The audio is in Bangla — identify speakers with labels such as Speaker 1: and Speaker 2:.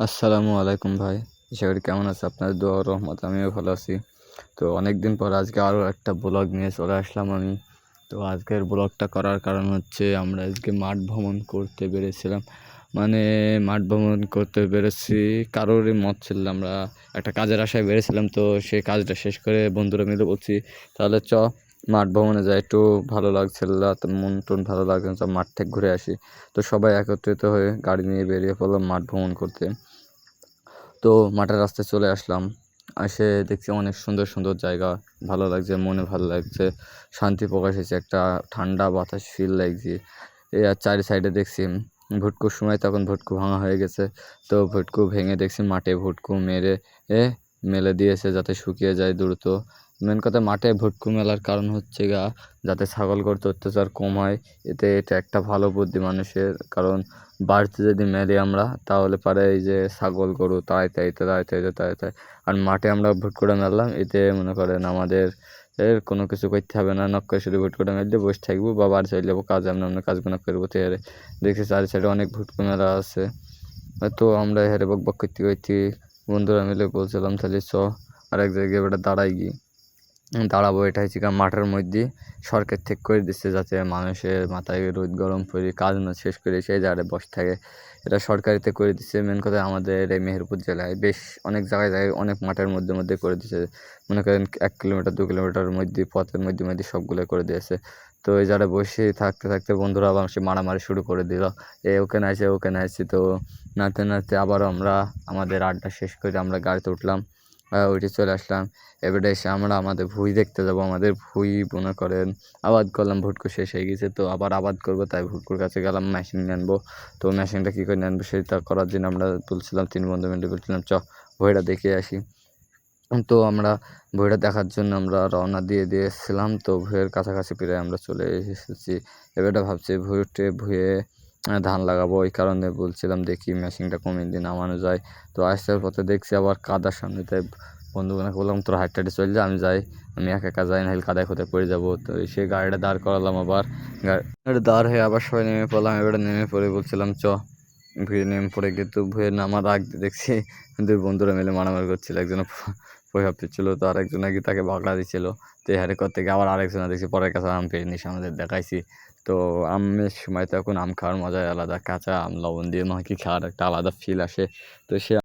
Speaker 1: আসসালামু আলাইকুম ভাই। আশা করি কেমন আছে? আপনার দোয়া রহমত আমিও ভালো আছি। তো অনেক দিন পর আজকে আরও একটা ব্লগ নিয়ে চলে আসলাম আমি। তো আজকের ব্লগটা করার কারণ হচ্ছে আমরা আজকে মাঠ ভ্রমণ করতে বেরিয়েছিলাম মানে মাঠ ভ্রমণ করতে পেরেছি, কারোরই মত ছিল আমরা একটা কাজের আশায় বেরিয়েছিলাম তো সেই কাজটা শেষ করে বন্ধুরা মিলে বলছি, তাহলে চ মাঠ ভ্রমণে যাই, একটু ভালো লাগছিল মন টন ভালো লাগছে সব মাঠ থেকে ঘুরে আসি। তো সবাই একত্রিত হয়ে গাড়ি নিয়ে বেরিয়ে পড়লাম মাঠ ভ্রমণ করতে। তো মাঠের রাস্তায় চলে আসলাম। এসে দেখছি অনেক সুন্দর সুন্দর জায়গা, ভালো লাগছে, মনে ভালো লাগছে, শান্তি প্রকাশ হয়েছে, একটা ঠান্ডা বাতাস ফিল লাগছে। এই আর চারি সাইডে দেখছি, ভুটকুর সময় তখন ভুটকু ভাঙা হয়ে গেছে। তো ভুটকু ভেঙে দেখছি মাঠে ভুটকু মেরে, এ, মেলে দিয়েছে যাতে শুকিয়ে যায় দ্রুত। মেন কথা মাঠে ভুটকু মেলার কারণ হচ্ছে গা, যাতে ছাগল করতে অত্যাচার কম হয়, এতে এটা একটা ভালো বুদ্ধি মানুষের। কারণ বাড়িতে যদি মেলি আমরা, তাহলে পারে এই যে ছাগল গরু, তাই তাই তাই তাই তাই তাই আর মাঠে আমরা ভুট করে মারলাম এতে মনে করেন আমাদের এর কোনো কিছু করতে হবে না নক করে শুধু ভুট করে মেললে বসে থাকব, বা বাড়ি চলে যাব, কাজ আমরা আমরা কাজগুলো করব তো এরে। দেখছি চারি সাইডে অনেক ভুটকু মেলা আছে। তো আমরা হেরে বক বক করতে করতে বন্ধুরা মিলে বলছিলাম, তাহলে চ, আরেক জায়গায় এবারে দাঁড়াই গিয়ে। দাঁড়াবো এটা হচ্ছে গিয়ে মাঠের মধ্যে। সরকার ঠিক করে দিচ্ছে যাতে মানুষের মাথায় রোদ গরম পড়ে, কাজ না শেষ করে সেই জায়গায় বসে থাকে। এটা সরকারিতে করে দিচ্ছে। মেন কথা আমাদের এই মেহেরপুর জেলায় বেশ অনেক জায়গায় জায়গায় অনেক মাঠের মধ্যে মধ্যে করে দিচ্ছে। মনে করেন এক কিলোমিটার, দু কিলোমিটারের মধ্যে, পথের মধ্যে মধ্যে সবগুলো করে দিয়েছে। তো এই জায়গায় বসে থাকতে থাকতে বন্ধুরা আবার সে মারামারি শুরু করে দিল। এ ওখানে আছে ওখানে আছে তো নাচতে নাচতে আবারও আমরা, আমাদের আড্ডা শেষ করে আমরা গাড়িতে উঠলাম। উঠে চলে আসলাম। এবারে এসে আমরা আমাদের ভুঁই দেখতে যাব। আমাদের ভুঁই মনে করেন আবাদ করলাম, ভুটকু শেষ হয়ে গেছে। তো আবার আবাদ করব, তাই ভুটকুর কাছে গেলাম মেশিন আনব। তো মেশিনটা কী করে আনব, সেটা করার জন্য আমরা তুলছিলাম তিন বন্ধু মিলে বলছিলাম, চ, ভুঁইটা দেখে আসি। তো আমরা ভুঁইটা দেখার জন্য আমরা রওনা দিয়ে দিয়ে এসেছিলাম তো ভুঁইয়ের কাছাকাছি প্রায় আমরা চলে এসেছি। এবারটা ভাবছি ভুঁইটে ভুঁয়ে ধান লাগাবো। ওই কারণে বলছিলাম দেখি মেশিনটা কমিয়ে দিয়ে নামানো যায়। তো আসার পথে দেখছি আবার কাদার সামনে, তাই বন্ধুগুলোকে বললাম, তোর হাইট টাইটে চলে যা, আমি যাই। আমি একা একা যাই, নাহলে কাদায় কোথায় পড়ে যাব। তো সে গাড়িটা দাঁড় করালাম আবার। গাড়ি দাঁড় হয়ে আবার সবাই নেমে পড়লাম। এবারে নেমে পড়ে বলছিলাম, চ ভুয়ে নেমে পড়ে কিন্তু ভুয়ে নামার আগ দেখছি। দুই বন্ধুরা মিলে মারামারি করছিল একজন পয়সা ছিল তো আরেকজন নাকি তাকে বাগড়া দিছিল তো হারে করতে গিয়ে আবার আরেকজন দেখছি পরের কাছে আম পেয়ে নিস আমাদের দেখাইছি। তো আমের সময় তখন আম খাওয়ার মজাই আলাদা, কাঁচা আম, লবণ দিয়ে নাকি খাওয়ার একটা আলাদা ফিল আসে। তো সে